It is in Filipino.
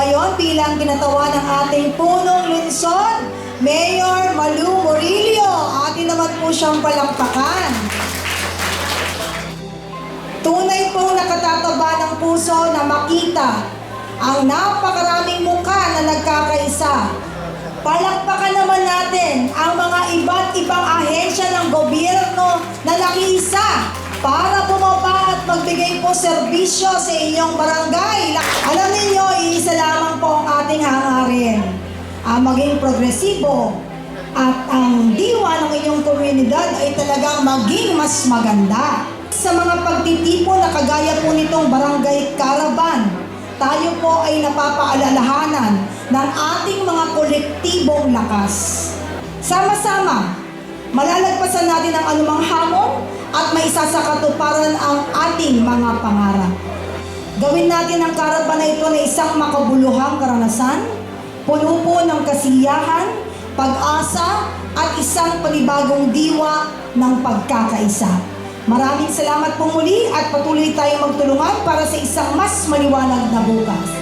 ngayon bilang kinatawan ng ating punong lungsod, Mayor Malu Murillo. Atin naman po siyang palakpakan. Tunay pong nakatataba ng puso na makita ang napakaraming mukha na nagkakaisa. Palakpakan naman natin ang mga iba't ibang ahensya ng gobyerno na nakiisa para magbigay po serbisyo sa inyong barangay. Alam ninyo, iisa lamang po ang ating hangarin. Ang maging progresibo at ang diwa ng inyong komunidad ay talagang maging mas maganda. Sa mga pagtitipon na kagaya po nitong barangay caravan, tayo po ay napapaalalahanan ng ating mga kolektibong lakas. Sama-sama, malalagpasan natin ang anumang hamon at maisasakatuparan ang ating mga pangarap. Gawin natin ang caravan na ito na isang makabuluhang karanasan, puno ng kasiyahan, pag-asa, at isang panibagong diwa ng pagkakaisa. Maraming salamat po muli at patuloy tayong magtulungan para sa isang mas maliwanag na bukas.